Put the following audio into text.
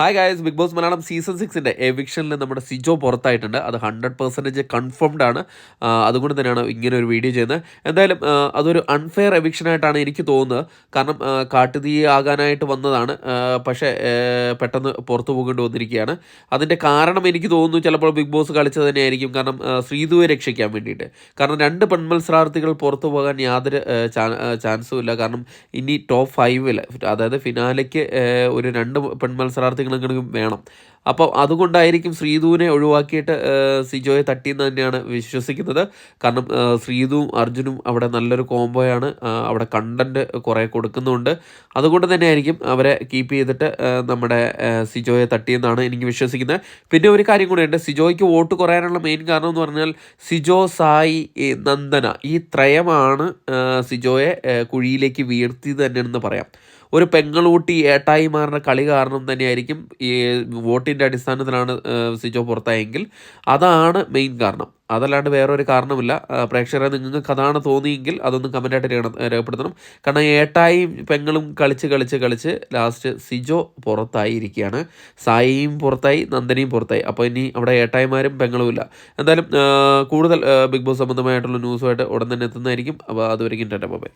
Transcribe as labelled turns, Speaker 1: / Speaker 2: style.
Speaker 1: Hi guys Bigg Boss Malayalam season സിക്സിന്റെ എവിക്ഷനിൽ നമ്മുടെ സിജോ പുറത്തായിട്ടുണ്ട്. അത് ഹൺഡ്രഡ് പെർസെന്റേജ് കൺഫേംഡ് ആണ്. അതുകൊണ്ട് തന്നെയാണ് ഇങ്ങനെ ഒരു വീഡിയോ ചെയ്യുന്നത്. എന്തായാലും അതൊരു അൺഫെയർ എവിക്ഷനായിട്ടാണ് എനിക്ക് തോന്നുന്നത്. കാരണം കാട്ടുതീ ആകാനായിട്ട് വന്നതാണ്. പക്ഷേ പെട്ടെന്ന് പുറത്തു പോകേണ്ടി വന്നിരിക്കുകയാണ്. അതിന്റെ കാരണം എനിക്ക് തോന്നുന്നു ചിലപ്പോൾ ബിഗ് ബോസ് കളിച്ചത് തന്നെയായിരിക്കും. കാരണം ശ്രീതുവെ രക്ഷിക്കാൻ വേണ്ടിയിട്ട്. കാരണം രണ്ട് പെൺമത്സരാർത്ഥികൾ പുറത്തു പോകാൻ യാതൊരു ചാൻസും ഇല്ല. കാരണം ഇനി ടോപ്പ് ഫൈവിൽ അതായത് ഫിനാലയ്ക്ക് ഒരു രണ്ട് പെൺമത്സരാർത്ഥികളെങ്കിലും വേണം. അപ്പോൾ അതുകൊണ്ടായിരിക്കും ശ്രീധുവിനെ ഒഴിവാക്കിയിട്ട് സിജോയെ തട്ടിയെന്ന് തന്നെയാണ് വിശ്വസിക്കുന്നത്. കാരണം ശ്രീധുവും അർജുനും അവിടെ നല്ലൊരു കോംബോയാണ് അവിടെ കണ്ടന്റ് കുറേ കൊടുക്കുന്നുണ്ട്. അതുകൊണ്ട് തന്നെ ആയിരിക്കും അവരെ കീപ്പ് ചെയ്തിട്ട് നമ്മുടെ സിജോയെ തട്ടിയെന്നാണ് എനിക്ക് വിശ്വസിക്കുന്നത്. പിന്നെ ഒരു കാര്യം കൂടെയുണ്ട്. സിജോയ്ക്ക് വോട്ട് കുറയാനുള്ള മെയിൻ കാരണം എന്ന് പറഞ്ഞാൽ സിജോ സായി നന്ദന ഈ ത്രയമാണ് സിജോയെ കുഴിയിലേക്ക് വീഴ്ത്തിയത് തന്നെയാണെന്ന് പറയാം. ഒരു പെങ്ങളൂട്ടി ഏട്ടായിമാരുടെ കളി കാരണം തന്നെയായിരിക്കും ഈ വോട്ടിന്റെ അടിസ്ഥാനത്തിലാണ് സിജോ പുറത്തായെങ്കിൽ അതാണ് മെയിൻ കാരണം. അതല്ലാണ്ട് വേറൊരു കാരണമില്ല പ്രേക്ഷകരെ നിങ്ങൾക്ക് അതാണ് തോന്നിയെങ്കിൽ അതൊന്ന് കമന്റായിട്ട് രേഖ- രേഖപ്പെടുത്തണം. കാരണം ഏട്ടായും പെങ്ങളും കളിച്ച് കളിച്ച് കളിച്ച് ലാസ്റ്റ് സിജോ പുറത്തായിരിക്കുകയാണ്. സായിയും പുറത്തായി നന്ദനിയും പുറത്തായി. അപ്പോൾ ഇനി അവിടെ ഏട്ടായിമാരും പെങ്ങളും ഇല്ല എന്തായാലും കൂടുതൽ ബിഗ് ബോസ് സംബന്ധമായിട്ടുള്ള ന്യൂസുമായിട്ട് ഉടൻ തന്നെ എത്തുന്നതായിരിക്കും. അപ്പോൾ അതുവരെയും ടാറ്റ ബൈ.